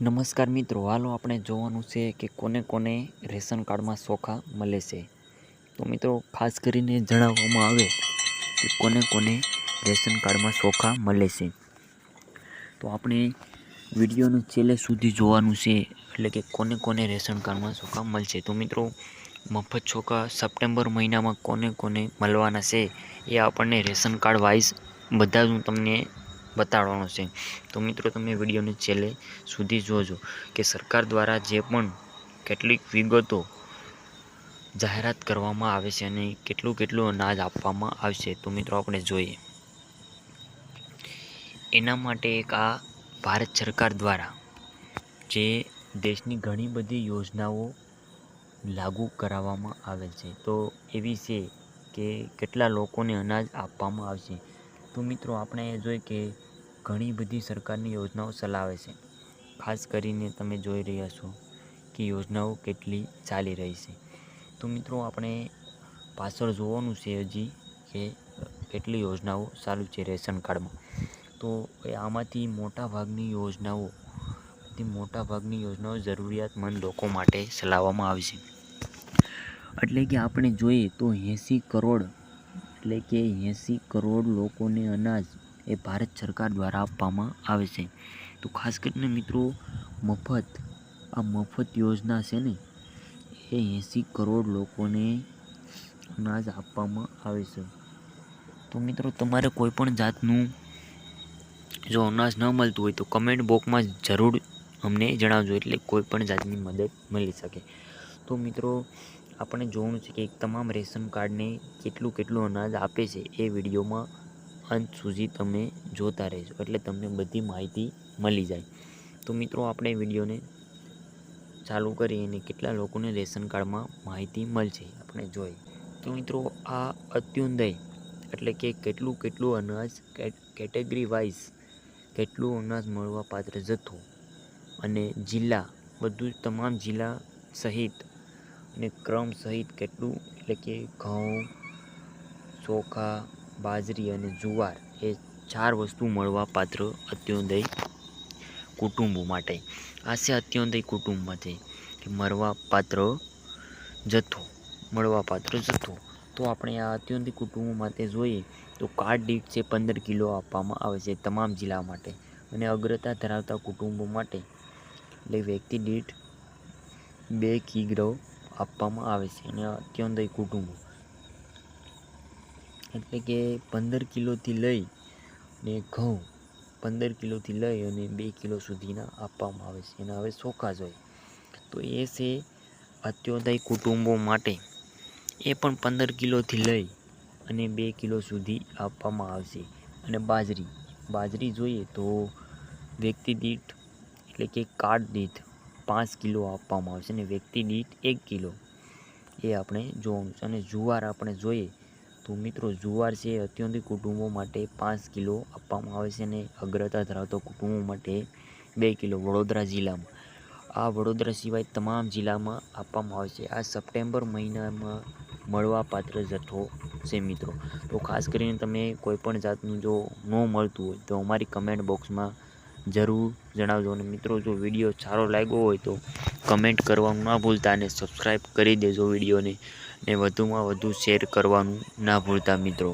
નમસ્કાર મિત્રો, હાલો આપણે જોવાનું છે કે કોને કોને રેશન કાર્ડમાં સોખા મળે છે. તો મિત્રો, ખાસ કરીને જણાવવામાં આવે કે કોને કોને રેશન કાર્ડમાં સોખા મળે છે. તો આપણે વિડીયોનું છેલ્લે સુધી જોવાનું છે, એટલે કે કોને કોને રેશન કાર્ડમાં સોખા મળશે. તો મિત્રો, મફત ચોખા સપ્ટેમ્બર મહિનામાં કોને કોને મળવાના છે, એ આપણને રેશન કાર્ડ વાઇઝ બધા જ હું તમને બતાડવાનો છે. તો મિત્રો, તમે વિડીયોને છેલ્લે સુધી જોજો કે સરકાર દ્વારા જે પણ કેટલીક વિગતો જાહેરાત કરવામાં આવે છે અને કેટલું કેટલું અનાજ આપવામાં આવશે, તો મિત્રો, આપણે જોઈએ. એના માટે એક આ ભારત સરકાર દ્વારા જે દેશની ઘણી બધી યોજનાઓ લાગુ કરાવવામાં આવે છે, તો એવી છે કે કેટલા લોકોને અનાજ આપવામાં આવશે. તો મિત્રો, આપણે જોઈએ કે ઘણી બધી સરકારની યોજનાઓ ચલાવે છે. ખાસ કરીને તમે જોઈ રહ્યા છો કે યોજનાઓ કેટલી ચાલી રહી છે. તો મિત્રો, આપણે પાછળ જોવાનું છે હજી કે કેટલી યોજનાઓ ચાલુ છે રેશન કાર્ડમાં. તો આમાંથી મોટાભાગની યોજનાઓ મોટાભાગની યોજનાઓ જરૂરિયાતમંદ લોકો માટે ચલાવવામાં આવે છે. એટલે કે આપણે જોઈએ તો એંસી કરોડ, એટલે કે એંસી કરોડ લોકોને અનાજ એ ભારત સરકાર દ્વારા આપવામાં આવે છે. તો ખાસ કરીને મિત્રો, મફત, આ મફત યોજના છે ને, એ એંસી કરોડ લોકોને અનાજ આપવામાં આવે છે. તો મિત્રો, તમારે કોઈ પણ જાતનું જો અનાજ ન મળતું હોય તો કમેન્ટ બોક્સમાં જરૂર અમને જણાવજો, એટલે કોઈ પણ જાતની મદદ મળી શકે. તો મિત્રો, આપણે જોવાનું છે કે તમામ રેશન કાર્ડને કેટલું કેટલું અનાજ આપે છે એ વિડીયોમાં અંત સુધી તમે જોતા રહેજો. એટલે તમને બધી માહિતી મળી જાય. તો મિત્રો, આપણે વિડીયોને ચાલુ કરી અને કેટલા લોકોને રેશન કાર્ડમાં માહિતી મળશે આપણે જોઈએ. તો મિત્રો, આ અત્યુંદય એટલે કે કેટલું કેટલું અનાજ કેટેગરી વાઇઝ કેટલું અનાજ મળવા પાત્ર જથ્થો અને જિલ્લા, બધું તમામ જિલ્લા સહિત અને ક્રમ સહિત કેટલું, એટલે કે ઘઉં, ચોખા બાજરી અને જુવાર એ ચાર વસ્તુ મળવા પાત્ર અત્યોદય કુટુંબો માટે. આ છે અત્યોદય કુટુંબમાંથી કે મળવા પાત્ર જથ્થો મળવા પાત્ર જથ્થો. તો આપણે આ અત્યોદય કુટુંબો માટે જોઈએ તો કાર્ડ દીઠ છે પંદર કિલો આપવામાં આવે છે તમામ જિલ્લા માટે અને અગ્રતા ધરાવતા કુટુંબો માટે એટલે વ્યક્તિ દીઠ બે કિગ્રો આપવામાં આવે છે અને અત્યોદય કુટુંબો. એટલે કે પંદર કિલોથી લઈ ને ઘઉં પંદર કિલોથી લઈ અને બે કિલો સુધીના આપવામાં આવે છે. એના હવે ચોખા હોય. તો એ છે અત્યોદય કુટુંબો માટે એ પણ પંદર કિલોથી લઈ અને બે કિલો સુધી આપવામાં આવશે. અને બાજરી બાજરી જોઈએ તો વ્યક્તિ દીઠ એટલે કે કાર્ડ દીઠ પાંચ કિલો આપવામાં આવશે અને વ્યક્તિ દીઠ એક કિલો. એ આપણે જોવાનું છે. અને જુવાર આપણે જોઈએ તો મિત્રો, જુવાર છે અત્યંતિક કુટુંબો માટે પાંચ કિલો આપવામાં આવે છે અને અગ્રતા ધરાવતા કુટુંબો માટે બે કિલો વડોદરા જિલ્લામાં. આ વડોદરા સિવાય તમામ જિલ્લામાં આપવામાં આવે છે. આ સપ્ટેમ્બર મહિનામાં મળવાપાત્ર જથ્થો છે મિત્રો. તો ખાસ કરીને તમે કોઈપણ જાતનું જો ન મળતું હોય તો અમારી કમેન્ટ બોક્સમાં જરૂર જણાવજો અને મિત્રો, જો વીડિયો સારો લાગ્યો હોય તો કમેન્ટ કરવાનું ના ભૂલતા અને સબસ્ક્રાઈબ કરી દેજો વિડીયોને. ને વધુમાં વધુ શેર કરવાનું ના ભૂલતા મિત્રો.